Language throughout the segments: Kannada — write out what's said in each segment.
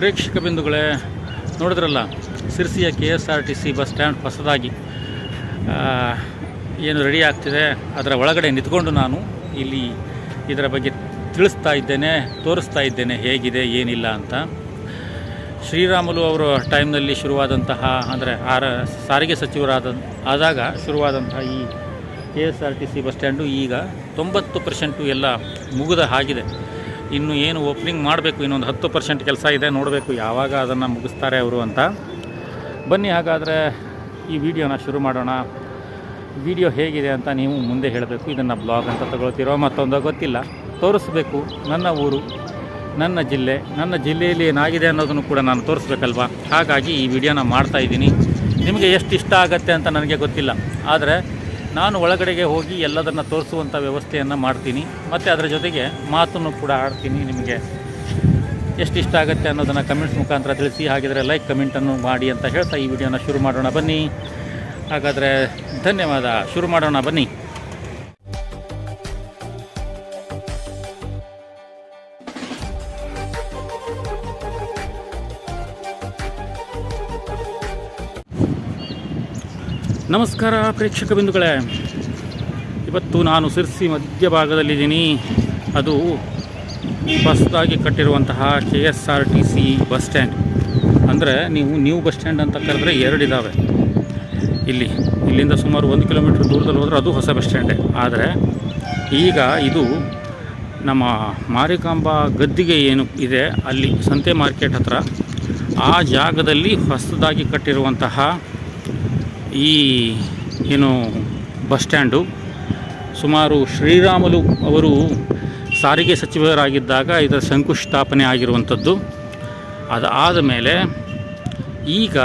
ಪ್ರೇಕ್ಷಕ ಬಿಂದುಗಳೇ, ನೋಡಿದ್ರಲ್ಲ, ಸಿರ್ಸಿಯ K S R T C bus stand ಹೊಸದಾಗಿ ಏನು ರೆಡಿ ಆಗ್ತಿದೆ, ಅದರ ಒಳಗಡೆ ನಿಂತ್ಕೊಂಡು ನಾನು ಇಲ್ಲಿ ಇದರ ಬಗ್ಗೆ ತಿಳಿಸ್ತಾ ಇದ್ದೇನೆ, ತೋರಿಸ್ತಾ ಇದ್ದೇನೆ, ಹೇಗಿದೆ, ಏನಿಲ್ಲ ಅಂತ. ಶ್ರೀರಾಮುಲು ಅವರು ಟೈಮ್ನಲ್ಲಿ ಶುರುವಾದಂತಹ, ಅಂದರೆ ಆರ, ಸಾರಿಗೆ ಸಚಿವರಾದ, ಆದಾಗ ಶುರುವಾದಂತಹ ಈ K S R T C bus stand ಈಗ ತೊಂಬತ್ತು ಪರ್ಸೆಂಟು ಎಲ್ಲ ಮುಗಿದ ಹಾಗಿದೆ. ಇನ್ನು ಏನು ಓಪನಿಂಗ್ ಮಾಡಬೇಕು, ಇನ್ನೊಂದು ಹತ್ತು ಪರ್ಸೆಂಟ್ ಕೆಲಸ ಇದೆ, ನೋಡಬೇಕು ಯಾವಾಗ ಅದನ್ನು ಮುಗಿಸ್ತಾರೆ ಅವರು ಅಂತ. ಬನ್ನಿ ಹಾಗಾದರೆ ಈ ವಿಡಿಯೋನ ಶುರು ಮಾಡೋಣ. ವಿಡಿಯೋ ಹೇಗಿದೆ ಅಂತ ನೀವು ಮುಂದೆ ಹೇಳಬೇಕು, ಇದನ್ನು ಬ್ಲಾಗ್ ಅಂತ ತಗೊಳ್ತೀರೋ ಮತ್ತೊಂದು ಗೊತ್ತಿಲ್ಲ. ತೋರಿಸ್ಬೇಕು ನನ್ನ ಊರು, ನನ್ನ ಜಿಲ್ಲೆ, ನನ್ನ ಜಿಲ್ಲೆಯಲ್ಲಿ ಏನಾಗಿದೆ ಅನ್ನೋದನ್ನು ಕೂಡ ನಾನು ತೋರಿಸ್ಬೇಕಲ್ವಾ? ಹಾಗಾಗಿ ಈ ವಿಡಿಯೋನ ಮಾಡ್ತಾ ಇದ್ದೀನಿ. ನಿಮಗೆ ಎಷ್ಟು ಇಷ್ಟ ಆಗತ್ತೆ ಅಂತ ನನಗೆ ಗೊತ್ತಿಲ್ಲ. ಆದರೆ ನಾನು ಒಳಗಡೆಗೆ ಹೋಗಿ ಎಲ್ಲದನ್ನು ತೋರಿಸುವಂಥ ವ್ಯವಸ್ಥೆಯನ್ನು ಮಾಡ್ತೀನಿ. ಮತ್ತು ಅದರ ಜೊತೆಗೆ ಮಾತನ್ನು ಕೂಡ ಆಡ್ತೀನಿ ನಿಮಗೆ. ಎಷ್ಟು ಇಷ್ಟ ಆಗುತ್ತೆ ಅನ್ನೋದನ್ನು ಕಮೆಂಟ್ಸ್ ಮುಖಾಂತರ ತಿಳಿಸಿ. ಹಾಗಿದ್ರೆ ಲೈಕ್ ಕಮೆಂಟನ್ನು ಮಾಡಿ ಅಂತ ಹೇಳ್ತಾ ಈ ವಿಡಿಯೋನ ಶುರು ಮಾಡೋಣ ಬನ್ನಿ. ಹಾಗಾದರೆ ಧನ್ಯವಾದ. ಶುರು ಮಾಡೋಣ ಬನ್ನಿ. ನಮಸ್ಕಾರ ಪ್ರೇಕ್ಷಕ ಬಿಂದುಗಳೇ. ಇವತ್ತು ನಾನು ಸಿರ್ಸಿ ಮಧ್ಯಭಾಗದಲ್ಲಿದ್ದೀನಿ. ಅದು ಹೊಸದಾಗಿ ಕಟ್ಟಿರುವಂತಹ K S R T C bus stand. ಅಂದರೆ ನೀವು ನ್ಯೂ ಬಸ್ ಸ್ಟ್ಯಾಂಡ್ ಅಂತ ಕರೆದ್ರೆ ಎರಡಿದ್ದಾವೆ ಇಲ್ಲಿ, ಇಲ್ಲಿಂದ ಸುಮಾರು ಒಂದು ಕಿಲೋಮೀಟ್ರ್ ದೂರದಲ್ಲಿ ಹೋದರೆ ಅದು ಹೊಸ ಬಸ್ ಸ್ಟ್ಯಾಂಡೇ. ಆದರೆ ಈಗ ಇದು ನಮ್ಮ ಮಾರಿಕಾಂಬ ಗದ್ದಿಗೆ ಏನು ಇದೆ, ಅಲ್ಲಿ ಸಂತೆ ಮಾರ್ಕೆಟ್ ಹತ್ರ ಆ ಜಾಗದಲ್ಲಿ ಹೊಸದಾಗಿ ಕಟ್ಟಿರುವಂತಹ ಈ, ಏನು, ಬಸ್ ಸ್ಟ್ಯಾಂಡು ಸುಮಾರು ಶ್ರೀರಾಮುಲು ಅವರು ಸಾರಿಗೆ ಸಚಿವರಾಗಿದ್ದಾಗ ಇದರ ಶಂಕುಸ್ಥಾಪನೆ ಆಗಿರುವಂಥದ್ದು. ಅದಾದ ಮೇಲೆ ಈಗ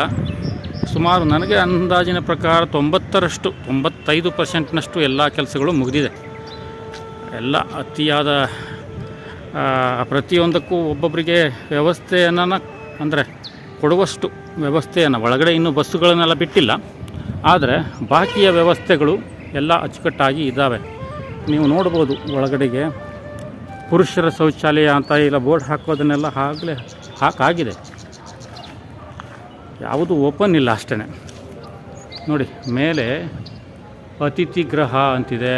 ಸುಮಾರು ನನಗೆ ಅಂದಾಜಿನ ಪ್ರಕಾರ ತೊಂಬತ್ತರಷ್ಟು, ತೊಂಬತ್ತೈದು ಪರ್ಸೆಂಟ್ನಷ್ಟು ಎಲ್ಲ ಕೆಲಸಗಳು ಮುಗಿದಿದೆ. ಎಲ್ಲ ಅತಿಯಾದ ಪ್ರತಿಯೊಂದಕ್ಕೂ ಒಬ್ಬೊಬ್ಬರಿಗೆ ವ್ಯವಸ್ಥೆಯನ್ನು ಅಂದರೆ ಕೊಡುವಷ್ಟು ವ್ಯವಸ್ಥೆಯನ್ನು ಒಳಗಡೆ ಇನ್ನೂ ಬಸ್ಸುಗಳನ್ನೆಲ್ಲ ಬಿಟ್ಟಿಲ್ಲ. ಆದರೆ ಬಾಕಿಯ ವ್ಯವಸ್ಥೆಗಳು ಎಲ್ಲ ಅಚ್ಚುಕಟ್ಟಾಗಿ ಇದ್ದಾವೆ. ನೀವು ನೋಡ್ಬೋದು ಒಳಗಡೆಗೆ ಪುರುಷರ ಶೌಚಾಲಯ ಅಂತ ಇಲ್ಲ ಬೋರ್ಡ್ ಹಾಕೋದನ್ನೆಲ್ಲ ಆಗಲೇ ಹಾಕಾಗಿದೆ. ಯಾವುದು ಓಪನ್ ಇಲ್ಲ ಅಷ್ಟೇ ನೋಡಿ, ಮೇಲೆ ಅತಿಥಿ ಗೃಹ ಅಂತಿದೆ.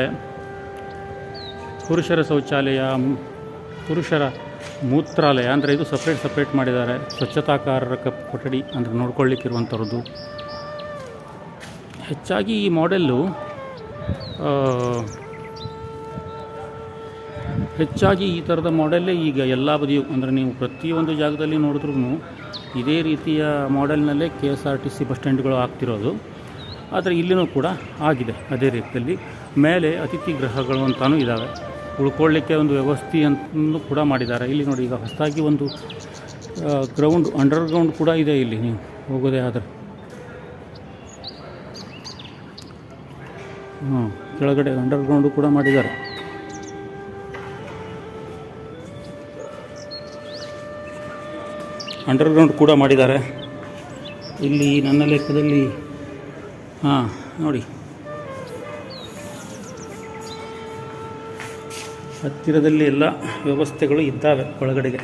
ಪುರುಷರ ಶೌಚಾಲಯ, ಪುರುಷರ ಮೂತ್ರಾಲಯ ಅಂದರೆ ಇದು ಸಪ್ರೇಟ್ ಸಪ್ರೇಟ್ ಮಾಡಿದ್ದಾರೆ. ಸ್ವಚ್ಛತಾಕಾರರ ಕಪ್ ಕೊಠಡಿ ಅಂದರೆ ನೋಡ್ಕೊಳ್ಳಿಕ್ಕಿರುವಂಥವ್ರದ್ದು ಹೆಚ್ಚಾಗಿ ಈ ಮಾಡೆಲ್ಲು ಹೆಚ್ಚಾಗಿ ಈ ಥರದ ಮಾಡೆಲ್ಲೇ ಈಗ ಎಲ್ಲ ಬದಿಯು, ಅಂದರೆ ನೀವು ಪ್ರತಿಯೊಂದು ಜಾಗದಲ್ಲಿ ನೋಡಿದ್ರೂ ಇದೇ ರೀತಿಯ ಮಾಡೆಲ್ನಲ್ಲೇ K S R T C bus ಸ್ಟ್ಯಾಂಡ್ಗಳು ಆಗ್ತಿರೋದು. ಆದರೆ ಇಲ್ಲಿನೂ ಕೂಡ ಆಗಿದೆ, ಅದೇ ರೀತಿಯಲ್ಲಿ. ಮೇಲೆ ಅತಿಥಿ ಗ್ರಹಗಳು ಅಂತಲೂ ಇದ್ದಾವೆ ಉಳ್ಕೊಳ್ಳಿಕ್ಕೆ ಒಂದು ವ್ಯವಸ್ಥೆ ಅಂತಲೂ ಕೂಡ ಮಾಡಿದ್ದಾರೆ. ಇಲ್ಲಿ ನೋಡಿ, ಈಗ ಹೊಸದಾಗಿ ಒಂದು ಗ್ರೌಂಡ್ ಅಂಡರ್ಗ್ರೌಂಡ್ ಕೂಡ ಇದೆ ಇಲ್ಲಿ ನೀವು ಹೋಗೋದೇ ಆದರೆ. ಹ್ಞೂ, ಕೆಳಗಡೆ ಅಂಡರ್ಗ್ರೌಂಡು ಕೂಡ ಮಾಡಿದ್ದಾರೆ. ಅಂಡರ್ಗ್ರೌಂಡ್ ಕೂಡ ಮಾಡಿದ್ದಾರೆ. ಇಲ್ಲಿ ನನ್ನ ಲೆಕ್ಕದಲ್ಲಿ, ಹಾಂ, ನೋಡಿ. ಹತ್ತಿರದಲ್ಲಿ ಎಲ್ಲ ವ್ಯವಸ್ಥೆಗಳು ಇದ್ದಾವೆ ಒಳಗಡೆಗೆ.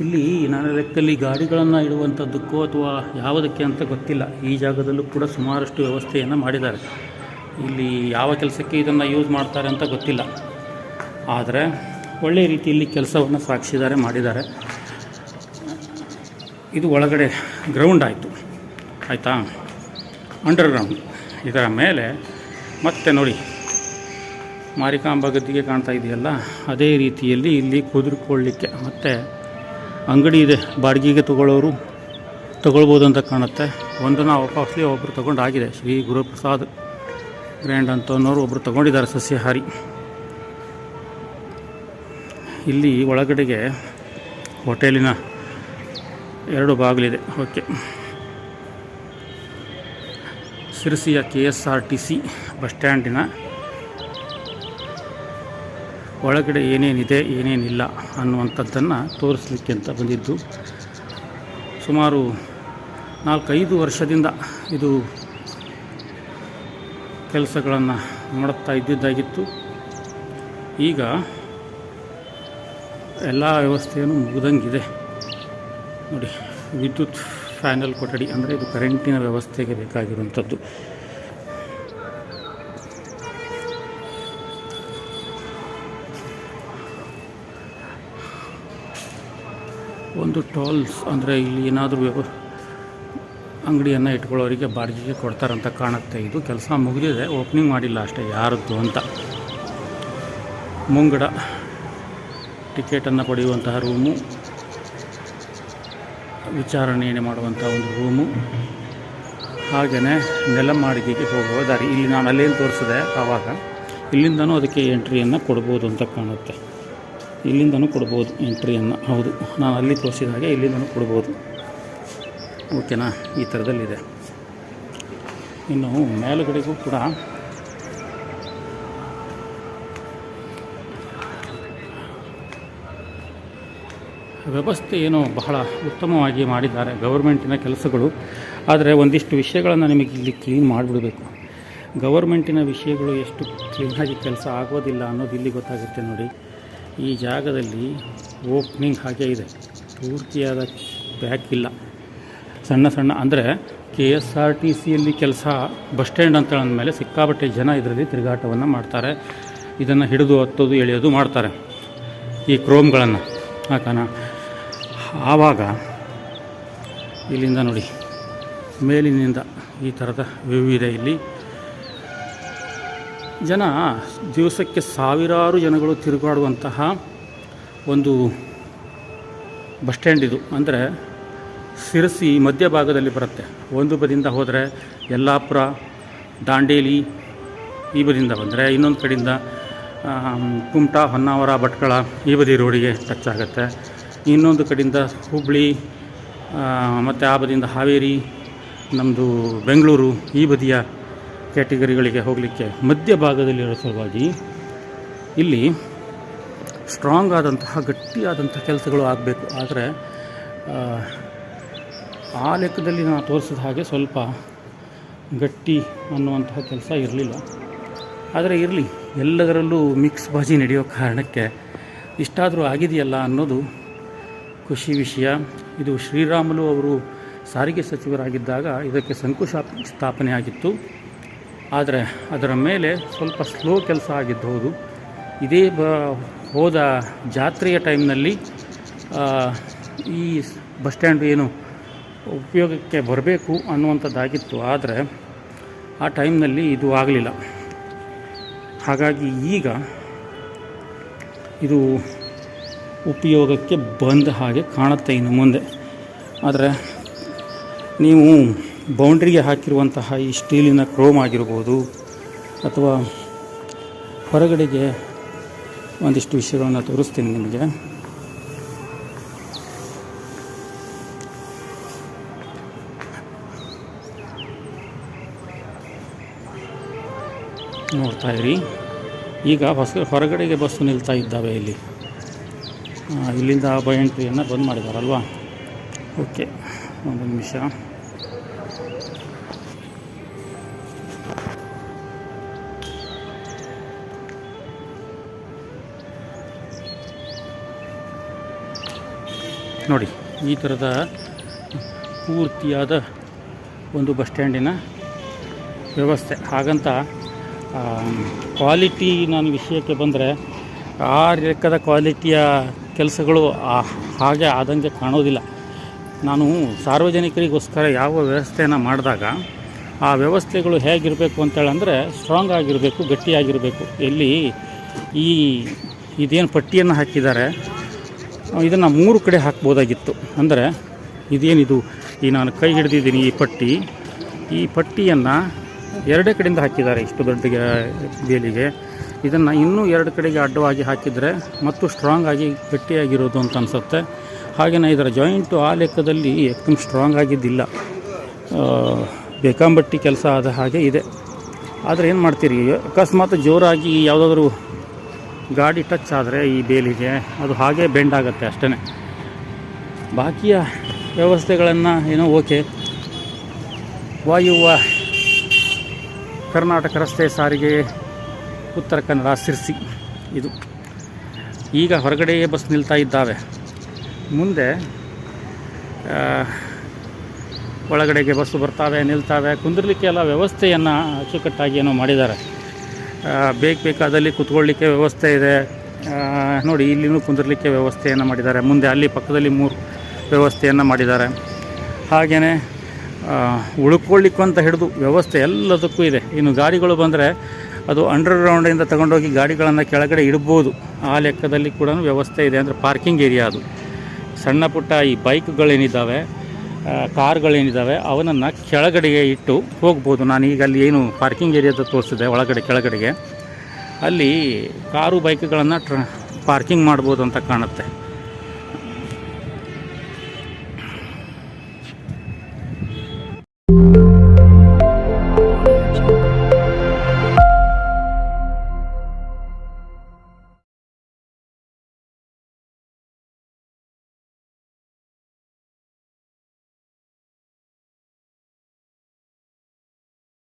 ಇಲ್ಲಿ ನನ್ನ ಲೆಕ್ಕದಲ್ಲಿ ಗಾಡಿಗಳನ್ನು ಇಡುವಂಥದ್ದಕ್ಕೋ ಅಥವಾ ಯಾವುದಕ್ಕೆ ಅಂತ ಗೊತ್ತಿಲ್ಲ. ಈ ಜಾಗದಲ್ಲೂ ಕೂಡ ಸುಮಾರಷ್ಟು ವ್ಯವಸ್ಥೆಯನ್ನು ಮಾಡಿದ್ದಾರೆ. ಇಲ್ಲಿ ಯಾವ ಕೆಲಸಕ್ಕೆ ಇದನ್ನು ಯೂಸ್ ಮಾಡ್ತಾರೆ ಅಂತ ಗೊತ್ತಿಲ್ಲ. ಆದರೆ ಒಳ್ಳೆಯ ರೀತಿಯಲ್ಲಿ ಕೆಲಸವನ್ನು ಸಾಕ್ಷಿದ್ದಾರೆ ಮಾಡಿದ್ದಾರೆ. ಇದು ಒಳಗಡೆ ಗ್ರೌಂಡ್ ಆಯಿತು. ಆಯಿತಾ? ಅಂಡರ್ಗ್ರೌಂಡ್ ಇದರ ಮೇಲೆ ಮತ್ತೆ ನೋಡಿ. ಮಾರಿಕಾಂಬ ಗದ್ದಿಗೆ ಕಾಣ್ತಾ ಇದೆಯಲ್ಲ? ಅದೇ ರೀತಿಯಲ್ಲಿ ಇಲ್ಲಿ ಕುದುರ್ಕೊಳ್ಳಿಕ್ಕೆ ಮತ್ತು ಅಂಗಡಿ ಇದೆ. ಬಾಡಿಗೆಗೆ ತಗೊಳ್ಳೋರು ತಗೊಳ್ಬೋದು ಅಂತ ಕಾಣುತ್ತೆ. ಒಂದನ್ನು ವಾಪಸ್ಲಿ ಒಬ್ಬರು ತಗೊಂಡಾಗಿದೆ. ಶ್ರೀ ಗುರುಪ್ರಸಾದ್ ಗ್ರ್ಯಾಂಡ್ ಅಂತ ಅನ್ನೋರು ಒಬ್ಬರು ತಗೊಂಡಿದ್ದಾರೆ ಸಸ್ಯಹಾರಿ. ಇಲ್ಲಿ ಒಳಗಡೆಗೆ ಹೋಟೆಲಿನ ಎರಡು ಬಾಗಿಲಿದೆ. Okay. ಸಿರಿಸಿಯ K S R T C bus ಸ್ಟ್ಯಾಂಡಿನ ಒಳಗಡೆ ಏನೇನಿದೆ, ಏನೇನಿಲ್ಲ ಅನ್ನುವಂಥದ್ದನ್ನು ತೋರಿಸಲಿಕ್ಕೆ ಅಂತ ಬಂದಿದ್ದು. ಸುಮಾರು ನಾಲ್ಕೈದು ವರ್ಷದಿಂದ ಇದು ಕೆಲಸಗಳನ್ನು ಮಾಡುತ್ತಾ ಇದ್ದಿದ್ದಾಗಿತ್ತು. ಈಗ ಎಲ್ಲ ವ್ಯವಸ್ಥೆಯನ್ನು ಮುಗಿದಂಗಿದೆ. ನೋಡಿ, ವಿದ್ಯುತ್ ಫ್ಯಾನಲ್ ಕೊಠಡಿ ಅಂದರೆ ಇದು ಕರೆಂಟಿನ ವ್ಯವಸ್ಥೆಗೆ ಬೇಕಾಗಿರುವಂಥದ್ದು. ಒಂದು ಟಾಲ್ಸ್ ಅಂದರೆ ಇಲ್ಲಿ ಏನಾದರೂ ವ್ಯವ ಅಂಗಡಿಯನ್ನು ಇಟ್ಕೊಳ್ಳೋರಿಗೆ ಬಾಡಿಗೆಗೆ ಕೊಡ್ತಾರಂತ ಕಾಣುತ್ತೆ. ಇದು ಕೆಲಸ ಮುಗಿದಿದೆ. ಓಪನಿಂಗ್ ಮಾಡಿಲ್ಲ ಅಷ್ಟೇ, ಯಾರದ್ದು ಅಂತ. ಮುಂಗಡ ಟಿಕೆಟನ್ನು ಪಡೆಯುವಂತಹ ರೂಮು. ವಿಚಾರಣೆಯನ್ನು ಮಾಡುವಂಥ ಒಂದು ರೂಮು. ಹಾಗೆಯೇ ನೆಲಮಾಡಿಗೆಗೆ ಹೋಗುವ ದಾರಿ. ಇಲ್ಲಿ ನಾನು ಅಲ್ಲೇನು ತೋರಿಸಿದೆ ಆವಾಗ. ಇಲ್ಲಿಂದನೂ ಅದಕ್ಕೆ ಎಂಟ್ರಿಯನ್ನು ಕೊಡ್ಬೋದು ಅಂತ ಕಾಣುತ್ತೆ. ಇಲ್ಲಿಂದನೂ ಕೊಡ್ಬೋದು ಎಂಟ್ರಿಯನ್ನು. ಹೌದು, ನಾನು ಅಲ್ಲಿ ತೋರಿಸಿದ ಹಾಗೆ ಇಲ್ಲಿಂದನೂ ಕೊಡ್ಬೋದು. ಓಕೆನಾ? ಈ ಥರದಲ್ಲಿದೆ. ಇನ್ನು ಮೇಲುಗಡೆಗೂ ಕೂಡ ವ್ಯವಸ್ಥೆ ಏನೋ ಬಹಳ ಉತ್ತಮವಾಗಿ ಮಾಡಿದ್ದಾರೆ ಗೌರ್ಮೆಂಟಿನ ಕೆಲಸಗಳು. ಆದರೆ ಒಂದಿಷ್ಟು ವಿಷಯಗಳನ್ನು ನಿಮಗೆ ಇಲ್ಲಿ ಕ್ಲೀನ್ ಮಾಡಿಬಿಡಬೇಕು. ಗೌರ್ಮೆಂಟಿನ ವಿಷಯಗಳು ಎಷ್ಟು ಕ್ಲೀನಾಗಿ ಕೆಲಸ ಆಗೋದಿಲ್ಲ ಅನ್ನೋದು ಇಲ್ಲಿ ಗೊತ್ತಾಗುತ್ತೆ ನೋಡಿ. ಈ ಜಾಗದಲ್ಲಿ ಓಪನಿಂಗ್ ಹಾಗೆ ಇದೆ. ಪೂರ್ತಿಯಾದ ಬ್ಯಾಕ್ ಇಲ್ಲ. ಸಣ್ಣ ಸಣ್ಣ ಅಂದರೆ ಕೆ ಎಸ್ ಆರ್ ಟಿ ಸಿಯಲ್ಲಿ ಕೆಲಸ, ಬಸ್ ಸ್ಟ್ಯಾಂಡ್ ಅಂತ ಅಂದಮೇಲೆ ಸಿಕ್ಕಾಪಟ್ಟೆ ಜನ ಇದರಲ್ಲಿ ತಿರುಗಾಟವನ್ನು ಮಾಡ್ತಾರೆ. ಇದನ್ನು ಹಿಡಿದು ಹತ್ತೋದು, ಎಳೆಯೋದು ಮಾಡ್ತಾರೆ ಈ ಕ್ರೋಮ್ಗಳನ್ನು. ಹಾಕೋಣ ಆವಾಗ ಇಲ್ಲಿಂದ ನೋಡಿ, ಮೇಲಿನಿಂದ ಈ ಥರದ ವ್ಯೂ ಇದೆ ಇಲ್ಲಿ ಜನ ದಿವಸಕ್ಕೆ ಸಾವಿರಾರು ಜನಗಳು ತಿರುಗಾಡುವಂತಹ ಒಂದು ಬಸ್ ಸ್ಟ್ಯಾಂಡ್ ಇದು. ಅಂದರೆ ಸಿರಸಿ ಮಧ್ಯಭಾಗದಲ್ಲಿ ಬರುತ್ತೆ. ಒಂದು ಬದಿಯಿಂದ ಹೋದರೆ ಯಲ್ಲಾಪುರ, ದಾಂಡೇಲಿ ಈ ಬದಿಯಿಂದ ಬಂದರೆ ಇನ್ನೊಂದು ಕಡೆಯಿಂದ ಕುಮಟಾ, ಹೊನ್ನಾವರ, ಭಟ್ಕಳ ಈ ಬದಿ ರೋಡಿಗೆ ಟಚ್ ಆಗುತ್ತೆ. ಇನ್ನೊಂದು ಕಡೆಯಿಂದ ಹುಬ್ಬಳ್ಳಿ ಮತ್ತು ಆ ಬದಿಯಿಂದ ಹಾವೇರಿ ನಮ್ಮದು ಬೆಂಗಳೂರು ಈ ಬದಿಯ ಕ್ಯಾಟಗರಿಗಳಿಗೆ ಹೋಗಲಿಕ್ಕೆ ಮಧ್ಯಭಾಗದಲ್ಲಿರೋ ಸಲುವಾಗಿ ಇಲ್ಲಿ ಸ್ಟ್ರಾಂಗ್ ಆದಂತಹ ಗಟ್ಟಿಯಾದಂಥ ಕೆಲಸಗಳು ಆಗಬೇಕು. ಆದರೆ ಆ ಲೆಕ್ಕದಲ್ಲಿ ನಾನು ತೋರಿಸಿದ ಹಾಗೆ ಸ್ವಲ್ಪ ಗಟ್ಟಿ ಅನ್ನುವಂತಹ ಕೆಲಸ ಇರಲಿಲ್ಲ. ಆದರೆ ಇರಲಿ, ಎಲ್ಲದರಲ್ಲೂ ಮಿಕ್ಸ್ ಬಾಜಿ ನಡೆಯೋ ಕಾರಣಕ್ಕೆ ಇಷ್ಟಾದರೂ ಆಗಿದೆಯಲ್ಲ ಅನ್ನೋದು ಖುಷಿ ವಿಷಯ. ಇದು ಶ್ರೀರಾಮುಲು ಅವರು ಸಾರಿಗೆ ಸಚಿವರಾಗಿದ್ದಾಗ ಇದಕ್ಕೆ ಸಂಕುಶ ಸ್ಥಾಪನೆ ಆಗಿತ್ತು. ಆದರೆ ಅದರ ಮೇಲೆ ಸ್ವಲ್ಪ ಸ್ಲೋ ಕೆಲಸ ಆಗಿದ್ದು ಹೌದು ಇದೇ ಬ ಹೋದ ಜಾತ್ರೆಯ ಟೈಮ್ನಲ್ಲಿ ಈ ಬಸ್ ಸ್ಟ್ಯಾಂಡ್ ಏನು ಉಪಯೋಗಕ್ಕೆ ಬರಬೇಕು ಅನ್ನುವಂಥದ್ದಾಗಿತ್ತು. ಆದರೆ ಆ ಟೈಮ್ನಲ್ಲಿ ಇದು ಆಗಲಿಲ್ಲ. ಹಾಗಾಗಿ ಈಗ ಇದು ಉಪಯೋಗಕ್ಕೆ ಬಂದ ಹಾಗೆ ಕಾಣುತ್ತೆ ಇನ್ನು ಮುಂದೆ. ಆದರೆ ನೀವು ಬೌಂಡ್ರಿಗೆ ಹಾಕಿರುವಂತಹ ಈ ಸ್ಟೀಲಿನ ಕ್ರೋಮ್ ಆಗಿರ್ಬೋದು ಅಥವಾ ಹೊರಗಡೆಗೆ ಒಂದಿಷ್ಟು ವಿಷಯಗಳನ್ನು ತೋರಿಸ್ತೀನಿ ನಿಮಗೆ. ನೋಡ್ತಾ ಇರಿ. ಈಗ ಹೊಸ ಹೊರಗಡೆಗೆ ಬಸ್ಸು ನಿಲ್ತಾ ಇದ್ದಾವೆ ಇಲ್ಲಿ. ಇಲ್ಲಿಂದ ಬೈ ಎಂಟ್ರಿಯನ್ನು ಬಂದ್ ಮಾಡಿದಾರಲ್ವಾ? ಓಕೆ, ಒಂದು ನಿಮಿಷ. ನೋಡಿ, ಈ ಥರದ ಪೂರ್ತಿಯಾದ ಒಂದು ಬಸ್ ಸ್ಟ್ಯಾಂಡಿನ ವ್ಯವಸ್ಥೆ. ಹಾಗಂತ ಕ್ವಾಲಿಟಿ ನಾನು ವಿಷಯಕ್ಕೆ ಬಂದರೆ, ಆ ಲೆಕ್ಕದ ಕ್ವಾಲಿಟಿಯ ಕೆಲಸಗಳು ಹಾಗೆ ಆದಂಗೆ ಕಾಣೋದಿಲ್ಲ. ನಾನು ಸಾರ್ವಜನಿಕರಿಗೋಸ್ಕರ ಯಾವ ವ್ಯವಸ್ಥೆಯನ್ನು ಮಾಡಿದಾಗ, ಆ ವ್ಯವಸ್ಥೆಗಳು ಹೇಗಿರಬೇಕು ಅಂತೇಳಂದರೆ ಸ್ಟ್ರಾಂಗ್ ಆಗಿರಬೇಕು, ಗಟ್ಟಿಯಾಗಿರಬೇಕು. ಎಲ್ಲಿ ಈ ಇದೇನು ಪಟ್ಟಿಯನ್ನು ಹಾಕಿದ್ದಾರೆ, ಇದನ್ನು ಮೂರು ಕಡೆ ಹಾಕ್ಬೋದಾಗಿತ್ತು. ಅಂದರೆ, ಇದೇನಿದು, ಈ ನಾನು ಕೈ ಹಿಡಿದಿದ್ದೀನಿ ಈ ಪಟ್ಟಿ, ಈ ಪಟ್ಟಿಯನ್ನು ಎರಡೇ ಕಡೆಯಿಂದ ಹಾಕಿದ್ದಾರೆ ಇಷ್ಟು ದೊಡ್ಡ ಬೇಲಿಗೆ. ಇದನ್ನು ಇನ್ನೂ ಎರಡು ಕಡೆಗೆ ಅಡ್ಡವಾಗಿ ಹಾಕಿದರೆ ಮತ್ತು ಸ್ಟ್ರಾಂಗ್ ಆಗಿ ಗಟ್ಟಿಯಾಗಿರೋದು ಅಂತ ಅನಿಸುತ್ತೆ. ಹಾಗೆಯೇ ಇದರ ಜಾಯಿಂಟು ಆ ಲೆಕ್ಕದಲ್ಲಿ ಎಕ್ದಮ್ ಸ್ಟ್ರಾಂಗ್ ಆಗಿದ್ದಿಲ್ಲ. ಬೇಕಾಂಬಟ್ಟಿ ಕೆಲಸ ಆದ ಹಾಗೆ ಇದೆ. ಆದರೆ ಏನು ಮಾಡ್ತೀರಿ? ಅಕಸ್ಮಾತ್ ಜೋರಾಗಿ ಯಾವುದಾದ್ರೂ ಗಾಡಿ ಟಚ್ ಆದರೆ ಈ ಬೇಲಿಗೆ, ಅದು ಹಾಗೆ ಬೆಂಡ್ ಆಗುತ್ತೆ ಅಷ್ಟೇ ಬಾಕಿಯ ವ್ಯವಸ್ಥೆಗಳನ್ನು ಏನೋ ಓಕೆ. ವಾಯುವ್ಯ ಕರ್ನಾಟಕ ರಸ್ತೆ ಸಾರಿಗೆ ಉತ್ತರ ಕನ್ನಡ ಸಿರ್ಸಿ ಇದು. ಈಗ ಹೊರಗಡೆಯೇ ಬಸ್ ನಿಲ್ತಾ ಇದ್ದಾವೆ. ಮುಂದೆ ಒಳಗಡೆಗೆ ಬಸ್ಸು ಬರ್ತಾವೆ, ನಿಲ್ತಾವೆ. ಕುಂದಿರ್ಲಿಕ್ಕೆ ಎಲ್ಲ ವ್ಯವಸ್ಥೆಯನ್ನು ಅಚ್ಚುಕಟ್ಟಾಗಿ ಏನೋ ಮಾಡಿದ್ದಾರೆ. ಬೇಕು ಬೇಕಾದಲ್ಲಿ ಕುತ್ಕೊಳ್ಳಿಕ್ಕೆ ವ್ಯವಸ್ಥೆ ಇದೆ. ನೋಡಿ, ಇಲ್ಲಿನೂ ಕುಂದಿರ್ಲಿಕ್ಕೆ ವ್ಯವಸ್ಥೆಯನ್ನು ಮಾಡಿದ್ದಾರೆ. ಮುಂದೆ ಅಲ್ಲಿ ಪಕ್ಕದಲ್ಲಿ ಮೂರು ವ್ಯವಸ್ಥೆಯನ್ನು ಮಾಡಿದ್ದಾರೆ. ಹಾಗೆಯೇ ಉಳ್ಕೊಳ್ಳಿಕ್ಕೂ ಅಂತ ಹಿಡಿದು ವ್ಯವಸ್ಥೆ ಎಲ್ಲದಕ್ಕೂ ಇದೆ. ಇನ್ನು ಗಾಡಿಗಳು ಬಂದರೆ ಅದು ಅಂಡರ್ಗ್ರೌಂಡಿಂದ ತಗೊಂಡೋಗಿ ಗಾಡಿಗಳನ್ನು ಕೆಳಗಡೆ ಇಡ್ಬೋದು. ಆ ಲೆಕ್ಕದಲ್ಲಿ ಕೂಡ ವ್ಯವಸ್ಥೆ ಇದೆ ಅಂದರೆ ಪಾರ್ಕಿಂಗ್ ಏರಿಯಾ ಅದು. ಸಣ್ಣ ಪುಟ್ಟ ಈ ಬೈಕ್ಗಳೇನಿದ್ದಾವೆ ಕಾರ್ಗಳೇನಿದ್ದಾವೆ, ಅವನನ್ನು ಕೆಳಗಡೆಗೆ ಇಟ್ಟು ಹೋಗ್ಬೋದು. ನಾನು ಈಗ ಅಲ್ಲಿ ಏನು ಪಾರ್ಕಿಂಗ್ ಏರಿಯಾದ ತೋರಿಸಿದೆ, ಒಳಗಡೆ, ಕೆಳಗಡೆಗೆ. ಅಲ್ಲಿ ಕಾರು, ಬೈಕ್ಗಳನ್ನು ಟ್ರ ಪಾರ್ಕಿಂಗ್ ಮಾಡ್ಬೋದು ಅಂತ ಕಾಣುತ್ತೆ. you.